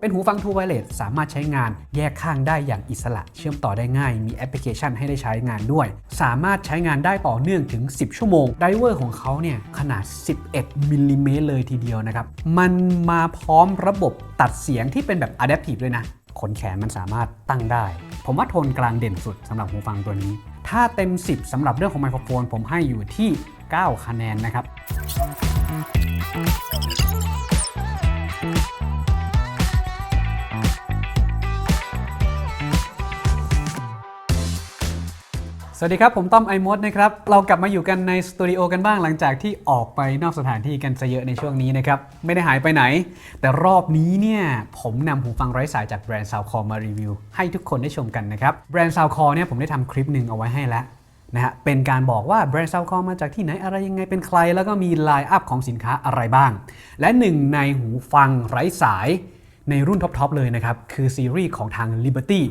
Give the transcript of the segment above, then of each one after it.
เป็นหูฟัง True Wireless สามารถใช้งานแยกข้างได้อย่างอิสระ เชื่อมต่อได้ง่าย มีแอปพลิเคชันให้ได้ใช้งานด้วย สามารถใช้งานได้ต่อเนื่องถึง 10 ชั่วโมง ไดเวอร์ของเขาเนี่ยขนาด 11มิลลิเมตรเลยทีเดียวนะครับ มันมาพร้อมระบบตัดเสียงที่เป็นแบบ Adaptive ด้วยนะ ขนแขนมันสามารถตั้งได้ ผมว่าโทนกลางเด่นสุดสำหรับหูฟังตัวนี้ ถ้าเต็ม 10สำหรับเรื่องของไมโครโฟน ผมให้อยู่ที่ 9 คะแนนนะครับ สวัสดีครับ ผมต้อมไอมดนะครับ เรากลับมาอยู่กันในสตูดิโอกันบ้างหลังจากที่ออกไปนอกสถานที่กันซะเยอะในช่วงนี้นะครับ ไม่ได้หายไปไหน แต่รอบนี้เนี่ยผมนำหูฟังไร้สายจากแบรนด์ซาวคอมารีวิว ให้ทุกคนได้ชมกันนะครับ แบรนด์ซาวคอเนี่ยผมได้ทำคลิปหนึ่งเอาไว้ให้แล้วนะฮะเป็นการบอกว่าแบรนด์ซาวคอมาจากที่ไหนอะไรยังไงเป็นใคร แล้วก็มีไลน์อัพของสินค้าอะไรบ้าง และหนึ่งในหูฟังไร้สายในรุ่นท็อปๆเลยนะครับคือซีรีส์ของทาง Liberty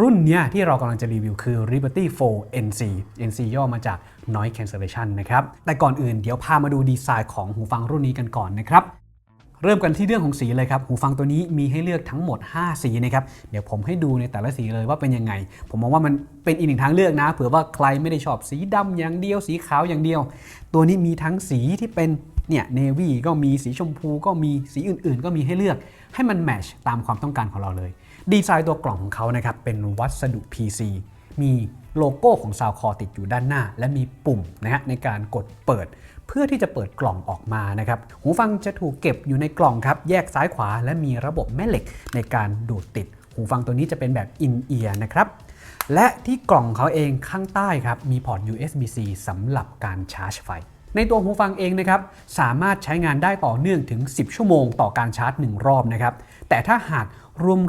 รุ่นเนี้ยที่เรากำลังจะรีวิวคือ Liberty 4 NC NC ย่อมาจาก Noise Cancellation นะครับ แต่ก่อนอื่นเดี๋ยวพามาดูดีไซน์ของหูฟังรุ่นนี้กันก่อนนะครับเริ่มกันที่เรื่องของสีเลยครับ หูฟังตัวนี้มีให้เลือกทั้งหมด 5 สีนะครับ เดี๋ยวผมให้ดูในแต่ละสีเลยว่าเป็นยังไง ผมมองว่ามันเป็นอีกหนึ่งทางเลือกนะ เผื่อว่าใครไม่ได้ชอบสีดำอย่างเดียว สีขาวอย่างเดียว ตัวนี้มีทั้งสีที่เป็น เนี่ยเนวีก็มีสีชมพูก็มีสีอื่นๆ ก็มีให้เลือกให้มันแมชตามความต้องการของเราเลย ดีไซน์ตัวกล่องของเขานะครับเป็นวัสดุ PC มีโลโก้ของซาวคอติดอยู่ด้านหน้า และมีปุ่มนะฮะในการกดเปิด เพื่อที่จะเปิดกล่องออกมานะครับ หูฟังจะถูกเก็บอยู่ในกล่องครับ แยกซ้ายขวา และมีระบบแม่เหล็กในการดูดติด หูฟังตัวนี้จะเป็นแบบอินเอียร์นะครับ และที่กล่องเขาเองข้างใต้ครับ มีพอร์ต USB-C สำหรับการชาร์จไฟ ในตัวหูฟังเองนะครับสามารถใช้งานได้ต่อเนื่องถึง 10 ชั่วโมงต่อการชาร์จ 1 รอบนะครับแต่ถ้าหาก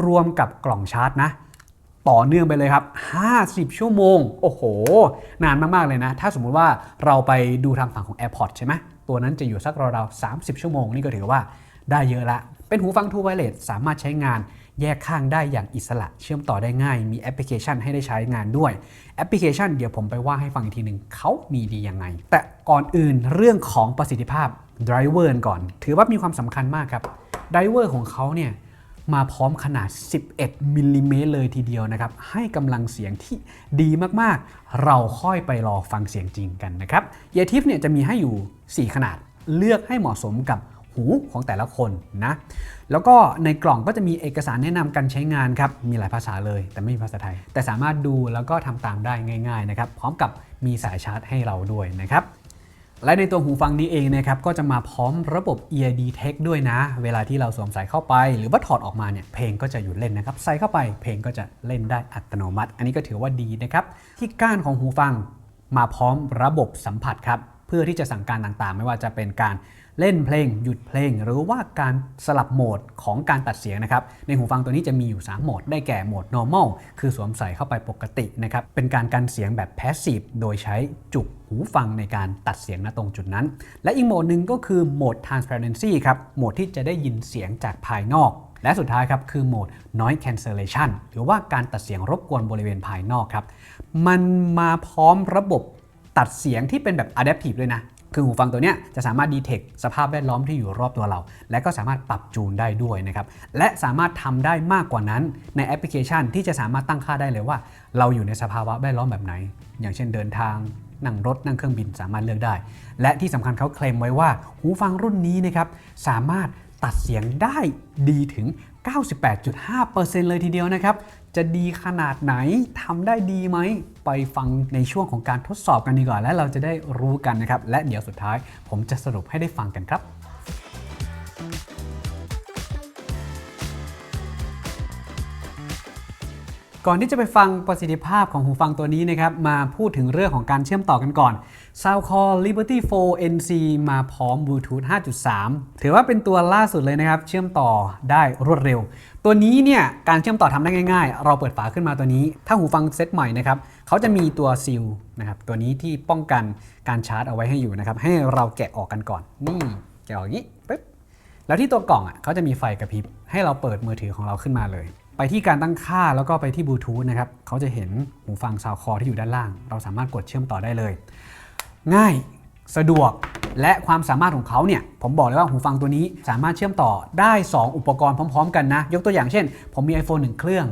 รวมๆกับกล่องชาร์จนะต่อเนื่องไปเลยครับ 50 ชั่วโมง โอ้โห นานมาก ๆ เลยนะ ถ้าสมมุติว่าเราไปดูทางฝั่งของ AirPods ใช่ไหม ตัวนั้นจะอยู่สักราวๆ30 ชั่วโมง นี่ก็ถือว่าได้เยอะละ เป็นหูฟัง True Wireless สามารถใช้งาน แยกข้างได้อย่างอิสระ เชื่อมต่อได้ง่าย มีแอปพลิเคชันให้ได้ใช้งานด้วย แอปพลิเคชันเดี๋ยวผมไปว่าให้ฟังอีกทีหนึ่งเขามีดียังไง แต่ก่อนอื่นเรื่องของประสิทธิภาพไดรเวอร์ก่อน ถือว่ามีความสำคัญมากครับไดรเวอร์ของเขาเนี่ยมาพร้อมขนาด 11 มิลลิเมตรเลยทีเดียวนะครับ ให้กำลังเสียงที่ดีมากๆ เราค่อยไปรอฟังเสียงจริงกันนะครับ เยทิฟเนี่ยจะมีให้อยู่ 4 ขนาด เลือกให้เหมาะสมกับ หูของแต่ละคนนะ แล้วก็ในกล่องก็จะมีเอกสารแนะนำการใช้งานครับ มีหลายภาษาเลย แต่ไม่มีภาษาไทย แต่สามารถดูแล้วก็ทำตามได้ง่ายๆนะครับ พร้อมกับมีสายชาร์จให้เราด้วยนะครับและในตัวหูฟังนี้เองนะครับก็จะมาพร้อมระบบ Ear Detect ด้วยนะ เวลาที่เราสวมใส่เข้าไป หรือว่าถอดออกมาเนี่ยเพลงก็จะหยุดเล่นนะครับ ใส่เข้าไปเพลงก็จะเล่นได้อัตโนมัติ อันนี้ก็ถือว่าดีนะครับที่ก้านของหูฟังมาพร้อมระบบสัมผัสครับเพื่อที่จะสั่งการต่างๆ ไม่ว่าจะเป็นการ เล่นเพลง หยุดเพลง หรือว่าการสลับโหมดของการตัดเสียงนะครับ ในหูฟังตัวนี้จะมีอยู่ 3 โหมด ได้แก่โหมด normal คือสวมใส่เข้าไปปกตินะครับ เป็นการกันเสียงแบบ passive โดยใช้จุกหูฟังในการตัดเสียงณตรงจุดนั้น และอีกโหมดหนึ่งก็คือโหมด transparency ครับ โหมดที่จะได้ยินเสียงจากภายนอกและสุดท้ายครับคือโหมด noise cancellation หรือว่าการตัดเสียงรบกวนบริเวณภายนอกครับ มันมาพร้อมระบบตัดเสียงที่เป็นแบบ adaptive ด้วยนะ คือหูฟังตัวนี้จะสามารถดีเทคสภาพแวดล้อมที่อยู่รอบตัวเรา และก็สามารถปรับจูนได้ด้วยนะครับ และสามารถทำได้มากกว่านั้นในแอปพลิเคชันที่จะสามารถตั้งค่าได้เลยว่า เราอยู่ในสภาวะแวดล้อมแบบไหน อย่างเช่นเดินทางนั่งรถนั่งเครื่องบินสามารถเลือกได้ และที่สำคัญเขาเคลมไว้ว่า หูฟังรุ่นนี้นะครับสามารถตัดเสียงได้ดีถึง 98.5%เลยทีเดียวนะครับ จะดีขนาดไหนทำได้ดีไหม ไปฟังในช่วงของการทดสอบกันดีกว่า และเราจะได้รู้กันนะครับ และเดี๋ยวสุดท้าย ผมจะสรุปให้ได้ฟังกันครับก่อนที่จะไปฟังประสิทธิภาพของหูฟังตัวนี้นะครับมาพูดถึงเรื่องของการเชื่อมต่อกันก่อน Soundcore Liberty 4 NC มาพร้อม Bluetooth 5.3 ถือว่าเป็นตัวล่าสุดเลยนะครับ เชื่อมต่อได้รวดเร็ว ตัวนี้เนี่ยการเชื่อมต่อทำได้ง่าย ๆ เราเปิดฝาขึ้นมาตัวนี้ ถ้าหูฟังเซตใหม่นะครับเขาจะมีตัวซีลนะครับตัวนี้ที่ป้องกันการชาร์จเอาไว้ให้อยู่นะครับ ให้เราแกะออกกันก่อน นี่แกะออกอย่างนี้ปึ๊บแล้วที่ตัวกล่องอะเขาจะมีไฟกระพริบ ให้เราเปิดมือถือของเราขึ้นมาเลย ไปที่การตั้งค่าแล้วก็ไปที่บลูทูธนะครับเขาจะเห็นหูฟังซาวคอที่อยู่ด้านล่าง เราสามารถกดเชื่อมต่อได้เลย ง่ายสะดวกและความสามารถของเขาเนี่ยผมบอกเลยว่าหูฟังตัวนี้สามารถเชื่อมต่อได้ 2 อุปกรณ์พร้อม ๆ กันนะ ยกตัวอย่างเช่น ผมมี iPhone 1 เครื่อง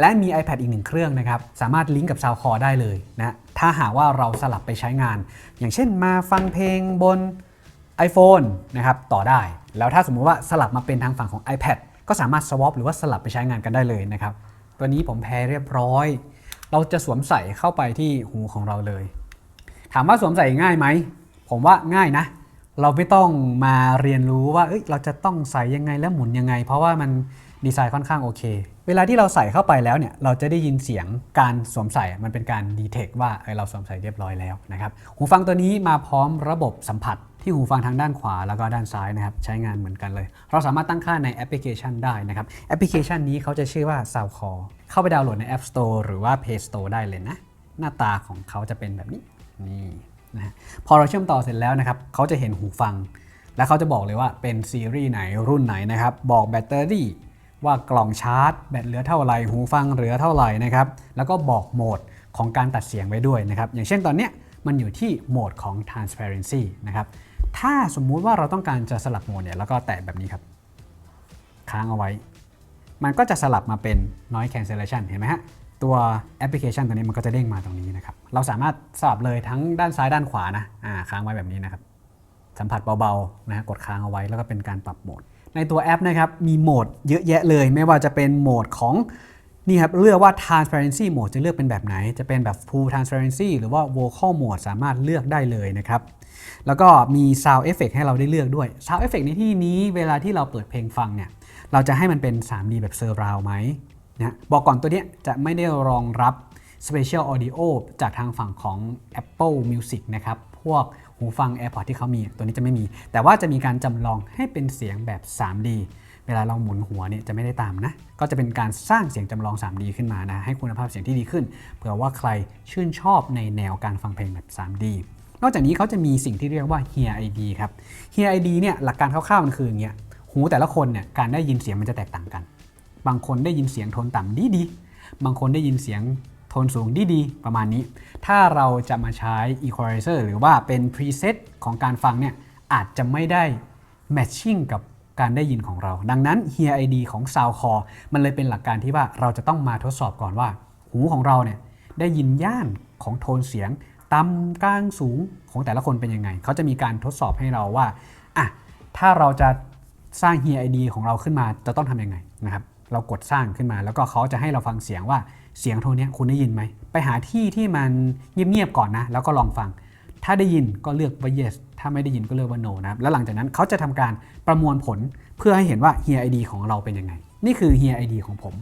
และมี iPad อีกหนึ่งเครื่องนะครับ สามารถลิงก์กับ SoundCloud ได้เลยนะถ้าหากว่าเราสลับไปใช้งาน อย่างเช่นมาฟังเพลงบน iPhone นะครับต่อได้ แล้วถ้าสมมุติว่าสลับมาเป็นทางฝั่งของ iPad ก็สามารถ swap หรือว่าสลับไปใช้งานกันได้เลยนะครับตัวนี้ผมแพ้เรียบร้อย เราจะสวมใส่เข้าไปที่หูของเราเลย ถามว่าสวมใส่ง่ายไหม ผมว่าง่ายนะ เราไม่ต้องมาเรียนรู้ว่าเอ้ยเราจะต้องใส่ยังไงและหมุนยังไง เพราะว่ามันดีไซน์ค่อนข้างโอเค เวลาที่เราใส่เข้าไปแล้วเนี่ยเราจะได้ยินเสียงการสวมใส่มันเป็นการดีเทคว่าเอ้ยเราสวมใส่เรียบร้อยแล้วนะครับหูฟังตัวนี้มาพร้อมระบบสัมผัสที่หูฟังทางด้านขวาแล้วก็ด้านซ้ายนะครับใช้งานเหมือนกันเลย เราสามารถตั้งค่าในแอปพลิเคชันได้นะครับแอปพลิเคชันนี้เขาจะชื่อว่า Soundcore เข้าไปดาวน์โหลดใน App Store หรือว่า Play Store ได้เลยนะ หน้าตาของเขาจะเป็นแบบนี้ นี่นะพอเราเชื่อมต่อเสร็จแล้วนะครับเขาจะเห็นหูฟัง แล้วเขาจะบอกเลยว่าเป็นซีรีส์ไหนรุ่นไหนนะครับ บอกแบตเตอรี่ ว่ากล่องชาร์จ แบตเหลือเท่าไหร่หูฟังเหลือเท่าไหร่นะครับแล้วก็บอกโหมดของการตัดเสียงไว้ด้วยนะครับอย่างเช่นตอนเนี้ยมันอยู่ที่โหมดของ transparency นะครับถ้าสมมุติว่าเราต้องการจะสลับโหมดเนี่ยแล้วก็แตะแบบนี้ครับ ค้างเอาไว้ มันก็จะสลับมาเป็น noise cancellation เห็นไหมฮะ ตัวแอปพลิเคชันตัวนี้มันก็จะเด้งมาตรงนี้นะครับ เราสามารถสลับเลยทั้งด้านซ้ายด้านขวานะอ่าค้างไว้แบบนี้นะครับ สัมผัสเบาๆนะกดค้างเอาไว้แล้วก็เป็นการปรับโหมด ในตัวแอปนะครับมีโหมดเยอะแยะเลย ไม่ว่าจะเป็นโหมดของนี่ครับเลือกว่า transparency mode จะเลือกเป็นแบบไหน จะเป็นแบบ full transparency หรือว่า vocal mode สามารถเลือกได้เลยนะครับ แล้วก็มี sound effect ให้เราได้เลือกด้วย sound effect ในที่นี้เวลาที่เราเปิดเพลงฟังเนี่ย เราจะให้มันเป็น 3D แบบ surround ไหม นะบอกก่อนตัวนี้จะไม่ได้รองรับ Spatial Audio จากทางฝั่งของ Apple Music นะครับ พวกหูฟัง AirPods ที่เขามี ตัวนี้จะไม่มี แต่ว่าจะมีการจำลองให้เป็นเสียงแบบ 3D เวลาเราหมุนหัวเนี่ยจะไม่ได้ตามนะ ก็จะเป็นการสร้างเสียงจำลอง 3D ขึ้นมานะ ให้คุณภาพเสียงที่ดีขึ้น เผื่อว่าใครชื่นชอบในแนวการฟังเพลงแบบ 3D นอกจากนี้เขาจะมีสิ่งที่เรียกว่า Hear ID ครับ Hear ID เนี่ยหลักการคร่าวๆมันคืออย่างเงี้ย หูแต่ละคนเนี่ยการได้ยินเสียงมันจะแตกต่างกัน บางคนได้ยินเสียงโทนต่ำดีดีบางคนได้ยินเสียงโทนสูงดีดีประมาณนี้ ถ้าเราจะมาใช้ equalizer หรือว่าเป็น preset ของการฟังเนี่ยอาจจะไม่ได้ matching กับการได้ยินของเรา ดังนั้น Hear ID ของ Soundcore มันเลยเป็นหลักการที่ว่าเราจะต้องมาทดสอบก่อนว่า หูของเราเนี่ยได้ยินย่านของโทนเสียงต่ำกลางสูงของแต่ละคนเป็นยังไง เขาจะมีการทดสอบให้เราว่าอะถ้าเราจะสร้าง Hear ID ของเราขึ้นมาจะต้องทำยังไงนะครับ เรากดสร้างขึ้นมา แล้วก็เขาจะให้เราฟังเสียงว่าเสียงโทนนี้คุณได้ยินไหม ไปหาที่ที่มันเงียบๆก่อนนะ แล้วก็ลองฟัง ถ้าได้ยินก็เลือกว่า yes ถ้าไม่ได้ยินก็เลือกว่า no นะครับ แล้วหลังจากนั้นเขาจะทำการประมวลผลเพื่อให้เห็นว่า Hear ID ของเราเป็นยังไง นี่คือ Hear ID ของผม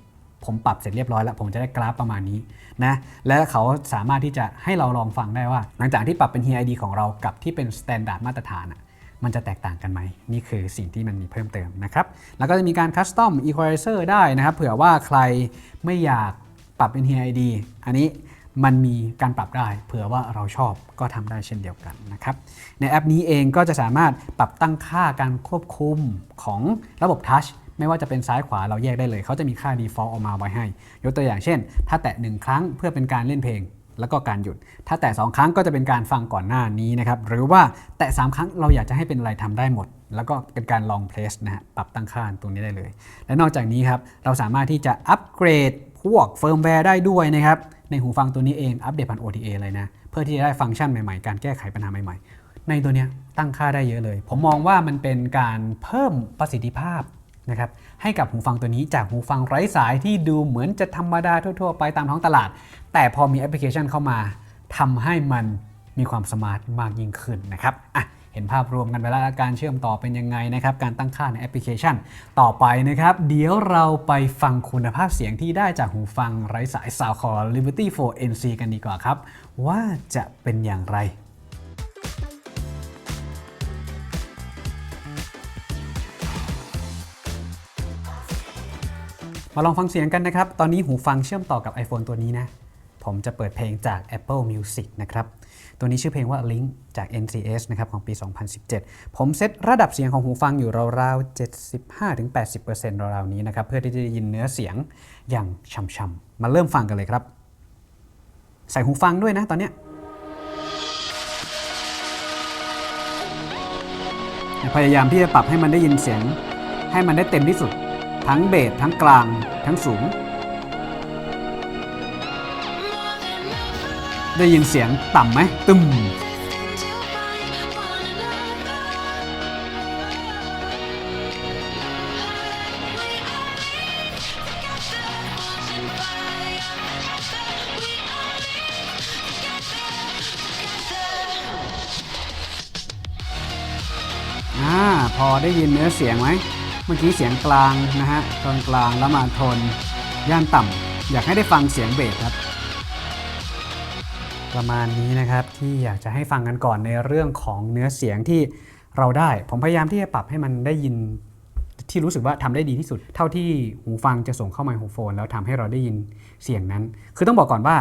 ผมปรับเสร็จเรียบร้อยแล้ว ผมจะได้กราฟประมาณนี้นะ และเขาสามารถที่จะให้เราลองฟังได้ว่า หลังจากที่ปรับเป็น Hear ID ของเรากับที่เป็น standard มาตรฐานอะ มันจะแตกต่างกันไหม นี่คือสิ่งที่มันมีเพิ่มเติมนะครับ แล้วก็จะมีการคัสตอม equalizer ได้นะครับ เผื่อว่าใครไม่อยากปรับเป็น HID อันนี้มันมีการปรับได้ เผื่อว่าเราชอบก็ทำได้เช่นเดียวกันนะครับ ในแอปนี้เองก็จะสามารถปรับตั้งค่าการควบคุมของระบบทัชไม่ว่าจะเป็นซ้ายขวาเราแยกได้เลย เขาจะมีค่า default ออกมาไว้ให้ ยกตัวอย่างเช่น ถ้าแตะ 1 ครั้งเพื่อเป็นการเล่นเพลง แล้วก็การหยุด ถ้าแตะ2ครั้งก็จะเป็นการฟังก่อนหน้านี้นะครับ หรือว่าแตะ3ครั้งเราอยากจะให้เป็นอะไรทำได้หมด แล้วก็เป็นการลองเพลสนะฮะปรับตั้งค่าตรงนี้ได้เลย และนอกจากนี้ครับเราสามารถที่จะอัปเกรดพวกเฟิร์มแวร์ได้ด้วยนะครับในหูฟังตัวนี้เองอัปเดตผ่าน OTA เลยนะเพื่อที่จะได้ฟังก์ชันใหม่ๆ การแก้ไขปัญหาใหม่ๆ ในตัวนี้ตั้งค่าได้เยอะเลย ผมมองว่ามันเป็นการเพิ่มประสิทธิภาพนะครับให้กับหูฟังตัวนี้จากหูฟังไร้สายที่ดูเหมือนจะธรรมดาทั่ว ๆ ไปตามท้องตลาด แต่พอมีแอปพลิเคชันเข้ามาทำให้มันมีความสมาร์ทมากยิ่งขึ้นนะครับอะเห็นภาพรวมกันไปแล้วการเชื่อมต่อเป็นยังไงนะครับ การตั้งค่าในแอปพลิเคชัน ต่อไปนะครับ เดี๋ยวเราไปฟังคุณภาพเสียงที่ได้จากหูฟังไร้สาย Soundcore Liberty 4 NC กันดีกว่าครับ ว่าจะเป็นอย่างไรมาลองฟังเสียงกันนะครับ ตอนนี้หูฟังเชื่อมต่อกับ iPhone ตัวนี้นะ ผมจะเปิดเพลงจาก Apple Music นะครับ ตัวนี้ชื่อเพลงว่า Link จาก NCS นะครับของปี 2017 ผมเซตระดับเสียงของหูฟังอยู่ราวๆ 75-80%ราวๆนี้นะครับ เพื่อที่จะได้ยินเนื้อเสียงอย่างช่ำๆ มาเริ่มฟังกันเลยครับ ใส่หูฟังด้วยนะตอนเนี้ยพยายามที่จะปรับให้มันได้ยินเสียง ให้มันได้เต็มที่สุด ทั้งเบสทั้งกลาง ทั้งสูง ได้ยินเสียงต่ำไหมตึมอ่าพอได้ยินเนื้อเสียงไหมเมื่อกี้เสียงกลางนะฮะตอนกลางแล้วมาโทนย่านต่ำอยากให้ได้ฟังเสียงเบสครับ ประมาณนี้นะครับที่อยากจะให้ฟังกันก่อนในเรื่องของเนื้อเสียงที่เราได้ ผมพยายามที่จะปรับให้มันได้ยินที่รู้สึกว่าทำได้ดีที่สุด เท่าที่หูฟังจะส่งเข้าไมโครโฟน แล้วทำให้เราได้ยินเสียงนั้น คือต้องบอกก่อนว่า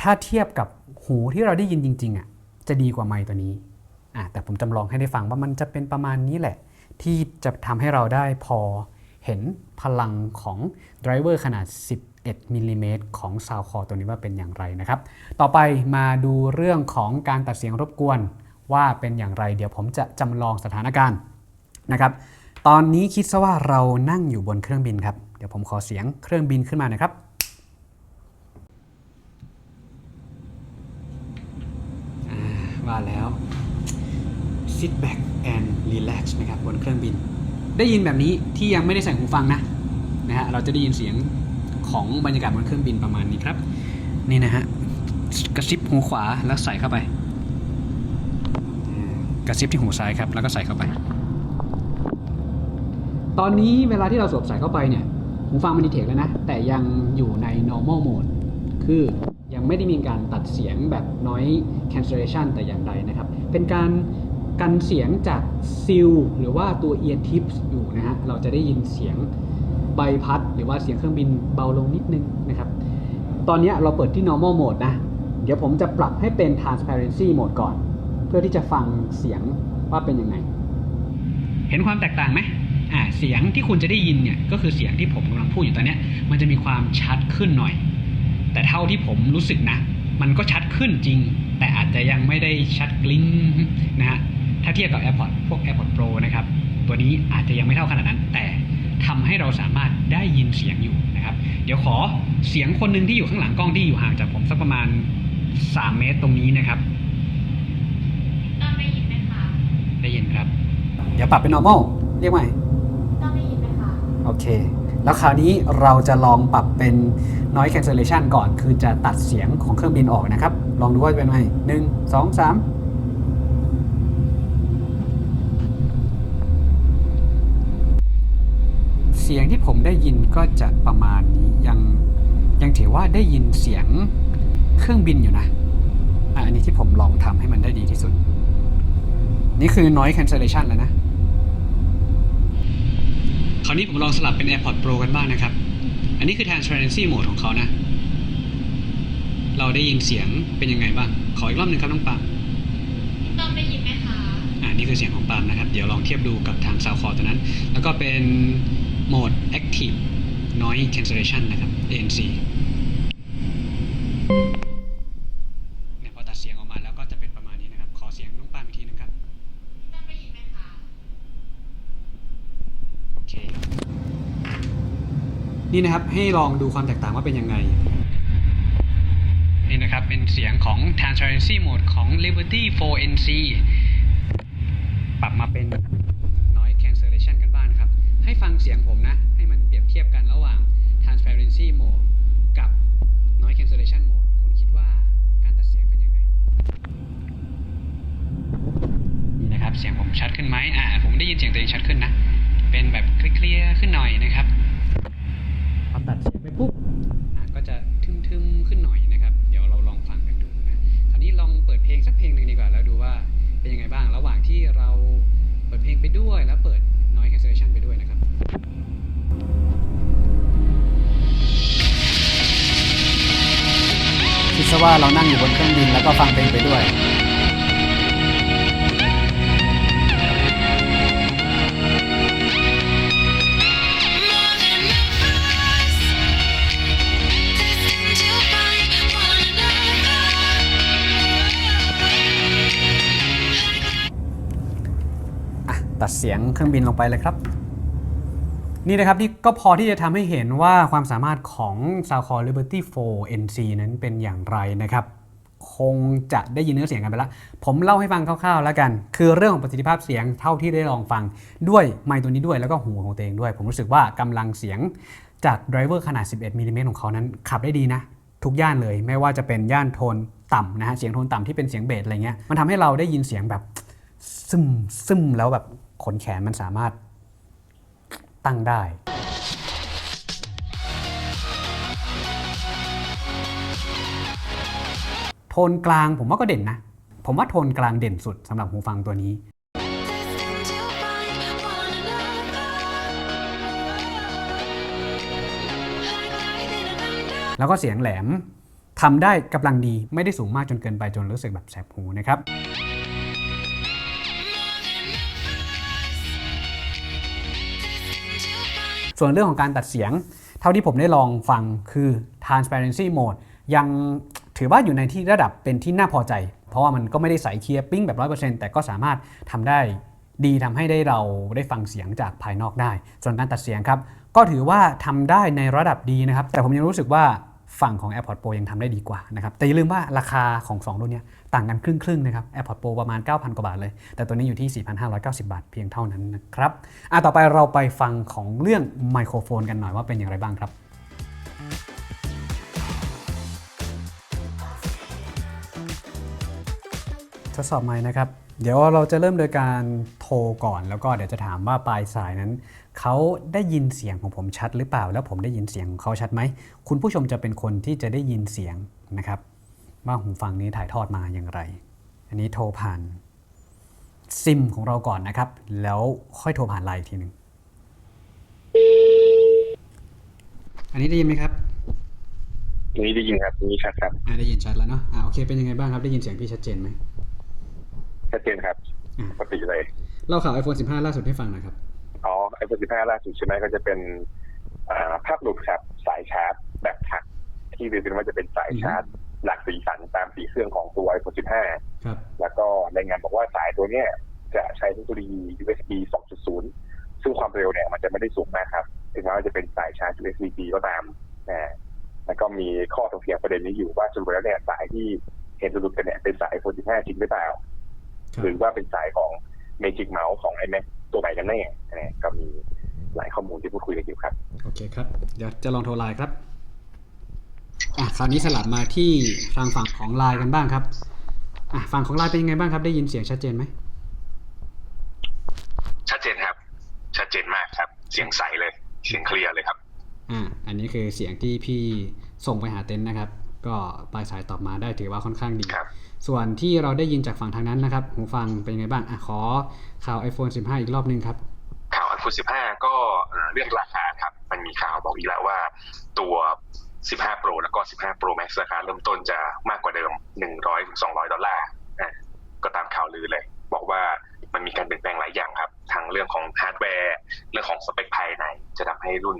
ถ้าเทียบกับหูที่เราได้ยินจริงๆอะจะดีกว่าไมค์ตัวนี้อะแต่ผมจำลองให้ได้ฟังว่ามันจะเป็นประมาณนี้แหละ ที่จะทำให้เราได้พอเห็นพลังของไดรเวอร์ขนาด 10 11มิลลิเมตรของซาวคอตัวนี้ว่าเป็นอย่างไรนะครับ ต่อไปมาดูเรื่องของการตัดเสียงรบกวนว่าเป็นอย่างไร เดี๋ยวผมจะจำลองสถานการณ์นะครับ ตอนนี้คิดซะว่าเรานั่งอยู่บนเครื่องบินครับ เดี๋ยวผมขอเสียงเครื่องบินขึ้นมานะครับว่าแล้ว sit back and relax นะครับบนเครื่องบิน ได้ยินแบบนี้ที่ยังไม่ได้ใส่หูฟังนะนะฮะเราจะได้ยินเสียง ของบรรยากาศบนเครื่องบินประมาณนี้ครับ นี่นะฮะกระซิบหูขวาแล้วใส่เข้าไป กระซิบที่หูซ้ายครับ แล้วก็ใส่เข้าไป ตอนนี้เวลาที่เราสวมใส่เข้าไปเนี่ยหูฟังมันดีเทคแล้วนะ แต่ยังอยู่ใน normal mode คือยังไม่ได้มีการตัดเสียงแบบ noise cancellation แต่อย่างใดนะครับ เป็นการกันเสียงจากซิลหรือว่าตัว ear tips อยู่นะฮะ เราจะได้ยินเสียง ใบพัด หรือว่าเสียงเครื่องบินเบาลงนิดนึงนะครับ ตอนนี้เราเปิดที่ normal mode นะ เดี๋ยวผมจะปรับให้เป็น transparency mode ก่อน เพื่อที่จะฟังเสียงว่าเป็นยังไง เห็นความแตกต่างไหมอ่าเสียงที่คุณจะได้ยินเนี่ยก็คือเสียงที่ผมกำลังพูดอยู่ตอนนี้มันจะมีความชัดขึ้นหน่อย แต่เท่าที่ผมรู้สึกนะ มันก็ชัดขึ้นจริง แต่อาจจะยังไม่ได้ชัดกลิ้งนะฮะถ้าเทียบกับ AirPods พวก AirPods Pro นะครับ ตัวนี้อาจจะยังไม่เท่าขนาดนั้น แต่ ให้เราสามารถได้ยินเสียงอยู่นะครับ เดี๋ยวขอเสียงคนหนึ่งที่อยู่ข้างหลังกล้องที่อยู่ห่างจากผมสักประมาณ 3 เมตรตรงนี้นะครับต้นได้ยินไหมคะได้ยินครับ เดี๋ยวปรับเป็น normal เรียกใหม่ต้นได้ยินไหมคะโอเค แล้วคราวนี้เราจะลองปรับเป็น noise cancellation ก่อน คือจะตัดเสียงของเครื่องบินออกนะครับ ลองดูว่าจะเป็นไงหนึ่งสองสาม สียงที่ผมได้ยินก็จะประมาณนี้ยังยังถือว่าได้ยินเสียงเครื่องบินอยู่นะอะอันนี้ที่ผมลองทำให้มันได้ดีที่สุด นี่คือ noise cancellation แล้วนะ คราวนี้ผมลองสลับเป็น AirPods Pro กันบ้างนะครับ อันนี้คือ transparency mode ของเขานะ เราได้ยินเสียงเป็นยังไงบ้าง ขออีกรอบหนึ่งครับน้องปาล์มต้นได้ยินไหมคะ อ่านี่คือเสียงของปาล์มนะครับ เดี๋ยวลองเทียบดูกับทาง Sound Core ตัวนั้น แล้วก็เป็น โหมด Active Noise Cancellation นะครับ ANC เนี่ยพอตัดเสียงออกมาแล้วก็จะเป็นประมาณนี้นะครับ ขอเสียงน้องปาล์มอีกทีนึงครับโอเคนี่นะครับให้ลองดูความแตกต่างว่าเป็นยังไง นี่นะครับเป็นเสียงของ transparency mode ของ Liberty 4NC ปรับมาเป็น noise cancellation กันบ้างนะครับ ให้ฟัง เสียงผมนะ ให้มันเปรียบเทียบกันระหว่าง transparency mode กับ noise cancellation mode คุณคิดว่าการตัดเสียงเป็นยังไง นี่นะครับ เสียงผมชัดขึ้นไหมอ่า ผมได้ยินเสียงตัวเองชัดขึ้นนะ เป็นแบบเคลียร์ๆขึ้นหน่อยนะครับพอตัดเสียงไปปุ๊บอะก็จะทึมๆขึ้นหน่อยนะครับ เดี๋ยวเราลองฟังกันดูนะ คราวนี้ลองเปิดเพลงสักเพลงหนึ่งดีกว่า แล้วดูว่าเป็นยังไงบ้าง ระหว่างที่เราเปิดเพลงไปด้วยแล้วเปิด ว่าเรานั่งอยู่บนเครื่องบินแล้วก็ฟังเพลงไปด้วยอะตัดเสียงเครื่องบินลงไปเลยครับ นี่นะครับที่ก็พอที่จะทำให้เห็นว่าความสามารถของ s o u n d c o r Liberty 4 NC นั้นเป็นอย่างไรนะครับ คงจะได้ยินเนื้อเสียงกันไปแล้ว ผมเล่าให้ฟังคร่าวๆแล้วกัน คือเรื่องของประสิทธิภาพเสียงเท่าที่ได้ลองฟังด้วยไมค์ตัวนี้ด้วยแล้วก็หูของตัวเองด้วย ผมรู้สึกว่ากำลังเสียงจากไดรเวอร์ขนาด 11มิลลิเมตรของเขานั้นขับได้ดีนะ ทุกย่านเลยไม่ว่าจะเป็นย่านโทนต่ำนะฮะเสียงโทนต่ำที่เป็นเสียงเบสอะไรเงี้ยมันทำให้เราได้ยินเสียงแบบซึมซึมแล้วแบบขนแขนมันสามารถ ตั้งได้ โทนกลางผมว่าก็เด่นนะ ผมว่าโทนกลางเด่นสุดสำหรับหูฟังตัวนี้ แล้วก็เสียงแหลมทำได้กำลังดีไม่ได้สูงมากจนเกินไปจนรู้สึกแบบแสบหูนะครับ ส่วนเรื่องของการตัดเสียง เท่าที่ผมได้ลองฟังคือ transparency mode ยังถือว่าอยู่ในที่ระดับเป็นที่น่าพอใจ เพราะว่ามันก็ไม่ได้ใสเคลียร์ปิ้งแบบ 100%แต่ก็สามารถทำได้ดีทำให้ได้เราได้ฟังเสียงจากภายนอกได้ ส่วนการตัดเสียงครับ ก็ถือว่าทำได้ในระดับดีนะครับ แต่ผมยังรู้สึกว่า ฝั่งของ AirPods Pro ยังทำได้ดีกว่านะครับแต่อย่าลืมว่าราคาของ 2 รุ่นเนี้ยต่างกันครึ่งๆนะครับ AirPods Pro ประมาณ 9,000 กว่าบาทเลย แต่ตัวนี้อยู่ที่ 4,590 บาทเพียงเท่านั้นนะครับอะต่อไปเราไปฟังของเรื่องไมโครโฟนกันหน่อยว่าเป็นอย่างไรบ้างครับทดสอบไมค์นะครับ เดี๋ยวเราจะเริ่มโดยการโทรก่อน แล้วก็เดี๋ยวจะถามว่าปลายสายนั้น เขาได้ยินเสียงของผมชัดหรือเปล่า แล้วผมได้ยินเสียงของเขาชัดไหม คุณผู้ชมจะเป็นคนที่จะได้ยินเสียงนะครับ ว่าหูฟังนี้ถ่ายทอดมาอย่างไร อันนี้โทรผ่านซิมของเราก่อนนะครับ แล้วค่อยโทรผ่านไลน์อีกทีหนึ่งอันนี้ได้ยินไหมครับนี่ได้ยินครับนี่ชัดครับอ่าได้ยินชัดแล้วเนาะอ่าโอเคเป็นยังไงบ้างครับได้ยินเสียงพี่ชัดเจนไหมชัดเจนครับอ่าปกติเลยเล่าข่าว iPhone 15 ล่าสุดให้ฟังหน่อยครับ อ๋อไอโฟน15ล่าสุดใช่ไหมก็จะเป็นอ่าภาพหลุดครับสายชาร์จแบบถัก ที่เรียกว่าจะเป็นสายชาร์จ หลักสีสันตามสีเครื่องของตัว iPhone ครับ15แล้วก็รายงานบอกว่าสายตัวเนี้ยจะใช้เทคโนโลยี USB 2.0 ซึ่งความเร็วเนี่ยมันจะไม่ได้สูงมากครับ ถึงแม้ว่าจะเป็นสายชาร์จ USB ก็ตามนะแล้วก็มีข้อถกเถียงประเด็นนี้อยู่ว่าสรุปแล้วเนี่ยสายที่เห็นหลุดกันเนี่ยเป็นสาย iPhone 15จริงหรือเปล่าครับหรือว่าเป็นสายของ Magic Mouse ของ iMac ตัวใหม่กันแน่นะก็มีหลายข้อมูลที่พูดคุยกันอยู่ครับ โอเคครับ เดี๋ยวจะลองโทรไลน์ครับอะคราวนี้สลับมาที่ทางฝั่งของไลน์กันบ้างครับอะฝั่งของไลน์เป็นยังไงบ้างครับ ได้ยินเสียงชัดเจนไหมชัดเจนครับ ชัดเจนมากครับ เสียงใสเลย เสียงเคลียร์เลยครับอ่าอันนี้คือเสียงที่พี่ส่งไปหาเต็นท์นะครับ ก็ปลายสายตอบมาได้ถือว่าค่อนข้างดีครับ ส่วนที่เราได้ยินจากฝั่งทางนั้นนะครับหูฟังเป็นยังไงบ้างอะขอข่าว iPhone 15 อีกรอบหนึงครับ ข่าว iPhone 15 ก็เอ่อเรื่องราคาครับ มันมีข่าวบอกอีกแล้วว่าตัว 15 Pro แล้วก็ 15 Pro Max ราคาเริ่มต้นจะมากกว่าเดิม 100ถึง200 ดอลลาร์อะก็ตามข่าวลือเลย บอกว่ามันมีการเปลี่ยนแปลงหลายอย่างครับ ทั้งเรื่องของฮาร์ดแวร์ เรื่องของสเปคภายใน จะทำให้รุ่น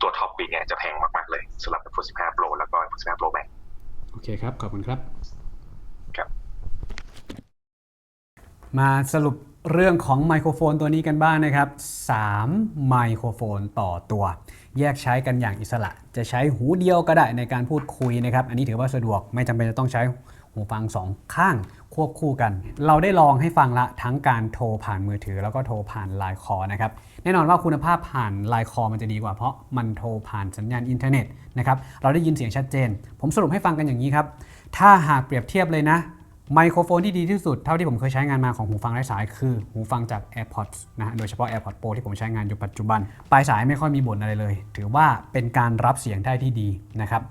ตัวท็อปปีเนี่ยจะแพงมาก ๆ เลยสำหรับ iPhone 15 Pro แล้วก็ iPhone 15 Pro Max โอเคครับ ขอบคุณครับครับ มาสรุปเรื่องของไมโครโฟนตัวนี้กันบ้างนะครับ 3 ไมโครโฟนต่อตัว แยกใช้กันอย่างอิสระ จะใช้หูเดียวก็ได้ในการพูดคุยนะครับ อันนี้ถือว่าสะดวกไม่จำเป็นจะต้องใช้หูฟังสองข้างควบคู่กัน เราได้ลองให้ฟังละทั้งการโทรผ่านมือถือ แล้วก็โทรผ่านไลน์คอนะครับ แน่นอนว่าคุณภาพผ่านไลน์คอมันจะดีกว่าเพราะมันโทรผ่านสัญญาณอินเทอร์เน็ตนะครับ เราได้ยินเสียงชัดเจน ผมสรุปให้ฟังกันอย่างนี้ครับ ถ้าหากเปรียบเทียบเลยนะ ไมโครโฟนที่ดีที่สุดเท่าที่ผมเคยใช้งานมาของหูฟังไร้สายคือหูฟังจาก AirPods นะฮะโดยเฉพาะ AirPods Pro ที่ผมใช้งานอยู่ปัจจุบัน ปลายสายไม่ค่อยมีบ่นอะไรเลย ถือว่าเป็นการรับเสียงได้ที่ดีนะครับ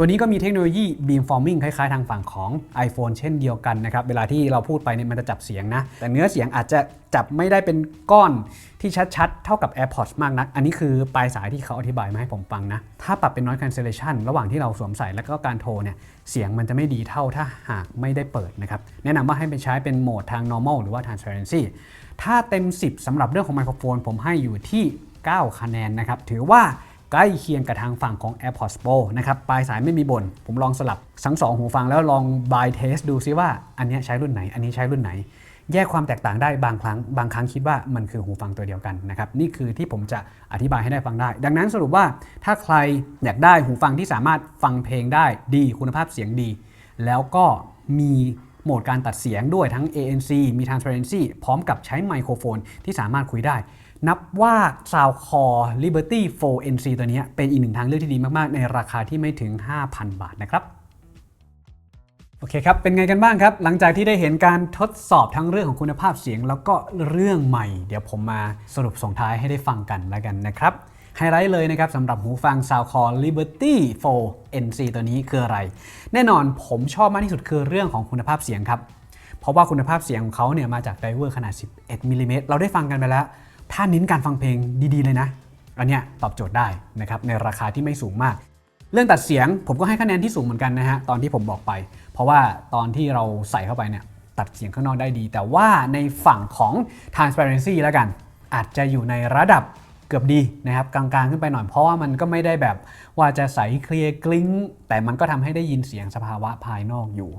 ตัวนี้ก็มีเทคโนโลยี beamforming คล้ายๆ ทางฝั่งของ iPhone เช่นเดียวกันนะครับ เวลาที่เราพูดไปเนี่ยมันจะจับเสียงนะ แต่เนื้อเสียงอาจจะจับไม่ได้เป็นก้อนที่ชัดๆ เท่ากับ AirPods มากนัก อันนี้คือปลายสายที่เขาอธิบายมาให้ผมฟังนะ ถ้าปรับเป็น noise cancellation ระหว่างที่เราสวมใส่แล้วก็การโทรเนี่ย เสียงมันจะไม่ดีเท่าถ้าหากไม่ได้เปิดนะครับ แนะนำว่าให้ไปใช้เป็นโหมดทาง normal หรือว่า transparency ถ้าเต็ม 10สำหรับเรื่องของไมโครโฟน ผมให้อยู่ที่ 9 คะแนนนะครับ ถือว่า ใกล้เคียงกับทางฝั่งของ AirPods Pro นะครับปลายสายไม่มีบน่นผมลองสลับทั้งสองหูฟังแล้วลอง by test ดูซิว่าอันนี้ใช้รุ่นไหน อันนี้ใช้รุ่นไหน แยกความแตกต่างได้บางครั้ง บางครั้งคิดว่ามันคือหูฟังตัวเดียวกันนะครับนี่คือที่ผมจะอธิบายให้ได้ฟังได้ ดังนั้นสรุปว่าถ้าใครอยากได้หูฟังที่สามารถฟังเพลงได้ดีคุณภาพเสียงดี แล้วก็มีโหมดการตัดเสียงด้วยทั้ง ANC มี transparency พร้อมกับใช้ไมโครโฟนที่สามารถคุยได้ นับว่า Soundcore Liberty 4 NC ตัวนี้เป็นอีกหนึ่งทางเลือกที่ดีมาก ๆ ในราคาที่ไม่ถึง 5,000 บาทนะครับโอเคครับ เป็นไงกันบ้างครับ หลังจากที่ได้เห็นการทดสอบทั้งเรื่องของคุณภาพเสียง แล้วก็เรื่องใหม่ เดี๋ยวผมมาสรุปส่งท้ายให้ได้ฟังกันแล้วกันนะครับ ไฮไลท์เลยนะครับสำหรับหูฟัง Soundcore Liberty 4 NC ตัวนี้คืออะไร แน่นอนผมชอบมากที่สุดคือเรื่องของคุณภาพเสียงครับ เพราะว่าคุณภาพเสียงของเขาเนี่ยมาจากไดเวอร์ขนาด 11มิลลิเมตรเราได้ฟังกันไปแล้ว ถ้าเน้นการฟังเพลงดีๆ เลยนะ อันเนี้ยตอบโจทย์ได้นะครับในราคาที่ไม่สูงมาก เรื่องตัดเสียงผมก็ให้คะแนนที่สูงเหมือนกันนะฮะตอนที่ผมบอกไป เพราะว่าตอนที่เราใส่เข้าไปเนี่ยตัดเสียงข้างนอกได้ดี แต่ว่าในฝั่งของ transparency แล้วกัน อาจจะอยู่ในระดับเกือบดีนะครับกลางๆขึ้นไปหน่อยเพราะว่ามันก็ไม่ได้แบบว่าจะใสเคลียร์กลิ้งแต่มันก็ทำให้ได้ยินเสียงสภาวะภายนอกอยู่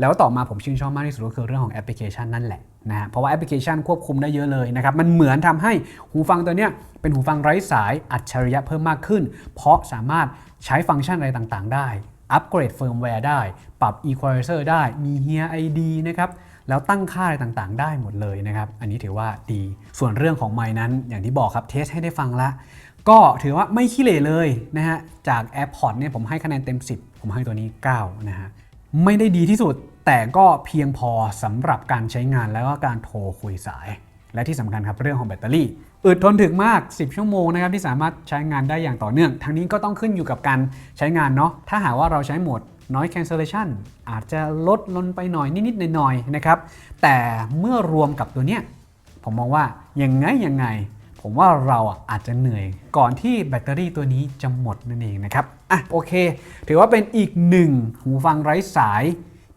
แล้วต่อมาผมชื่นชอบมากที่สุดก็คือเรื่องของแอปพลิเคชันนั่นแหละ นะเพราะว่าแอปพลิเคชันควบคุมได้เยอะเลยนะครับ มันเหมือนทำให้หูฟังตัวเนี้ยเป็นหูฟังไร้สายอัจฉริยะเพิ่มมากขึ้น เพราะสามารถใช้ฟังก์ชันอะไรต่างๆ ได้ อัปเกรดเฟิร์มแวร์ได้ ปรับ Equalizer ได้ มี Hear ID นะครับแล้วตั้งค่าอะไรต่างๆ ได้หมดเลยนะครับ อันนี้ถือว่าดี ส่วนเรื่องของไมค์นั้น อย่างที่บอกครับเทสให้ได้ฟังละก็ถือว่าไม่ขี้เหร่เลยนะฮะ จาก AirPods เนี่ยผมให้คะแนนเต็ม 10 ผมให้ตัวนี้ 9 นะฮะ ไม่ได้ดีที่สุด แต่ก็เพียงพอสำหรับการใช้งานแล้วก็การโทรคุยสาย และที่สำคัญครับเรื่องของแบตเตอรี่อึดทนถึกมาก 10 ชั่วโมงนะครับที่สามารถใช้งานได้อย่างต่อเนื่อง ทั้งนี้ก็ต้องขึ้นอยู่กับการใช้งานเนาะถ้าหากว่าเราใช้โหมด noise cancellation อาจจะลดลงไปหน่อยนิดๆหน่อยๆนะครับแต่เมื่อรวมกับตัวเนี้ยผมมองว่ายังไงยังไง ผมว่าเราอาจจะเหนื่อย ก่อนที่แบตเตอรี่ตัวนี้จะหมดนั่นเองนะครับอะโอเค ถือว่าเป็นอีกหนึ่งหูฟังไร้สาย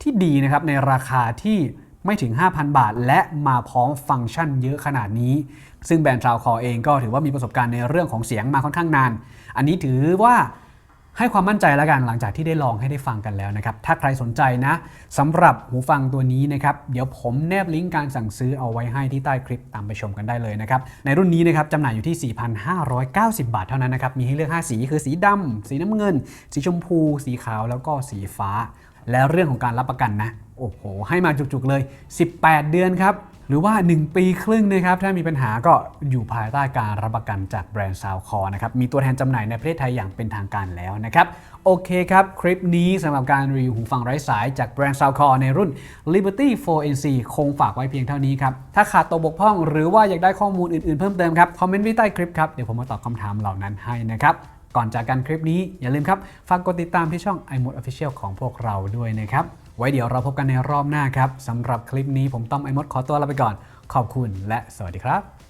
ที่ดีนะครับในราคาที่ไม่ถึง 5,000 บาท และมาพร้อมฟังก์ชันเยอะขนาดนี้ ซึ่งแบรนด์ชาวคอเองก็ถือว่ามีประสบการณ์ในเรื่องของเสียงมาค่อนข้างนาน อันนี้ถือว่าให้ความมั่นใจแล้วกันหลังจากที่ได้ลองให้ได้ฟังกันแล้วนะครับ ถ้าใครสนใจนะสำหรับหูฟังตัวนี้นะครับ เดี๋ยวผมแนบลิงก์การสั่งซื้อเอาไว้ให้ที่ใต้คลิปตามไปชมกันได้เลยนะครับ ในรุ่นนี้นะครับจำหน่ายอยู่ที่ 4,590 บาทเท่านั้นนะครับ มีให้เลือก 5 สีคือสีดำสีน้ำเงิน สีชมพู สีขาวแล้วก็สีฟ้า แล้วเรื่องของการรับประกันนะ โอ้โห ให้มาจุกๆเลย 18 เดือนครับ หรือว่า 1 ปีครึ่งนะครับ ถ้ามีปัญหาก็อยู่ภายใต้การรับประกันจากแบรนด์ซาวคอนะครับ มีตัวแทนจำหน่ายในประเทศไทยอย่างเป็นทางการแล้วนะครับ โอเคครับ คลิปนี้สำหรับการรีวิวหูฟังไร้สายจากแบรนด์ซาวคอในรุ่น Liberty 4NC คงฝากไว้เพียงเท่านี้ครับ ถ้าขาดตัวบกพร่อง หรือว่าอยากได้ข้อมูลอื่นๆเพิ่มเติมครับ คอมเมนต์ไว้ใต้คลิปครับ เดี๋ยวผมมาตอบคำถามเหล่านั้นให้นะครับ ก่อนจากกันคลิปนี้อย่าลืมครับ ฝากกดติดตามที่ช่อง iMode Official ของพวกเราด้วยนะครับ ไว้เดี๋ยวเราพบกันในรอบหน้าครับสำหรับคลิปนี้ผมต้อมไอมดขอตัวลาไปก่อน ขอบคุณและสวัสดีครับ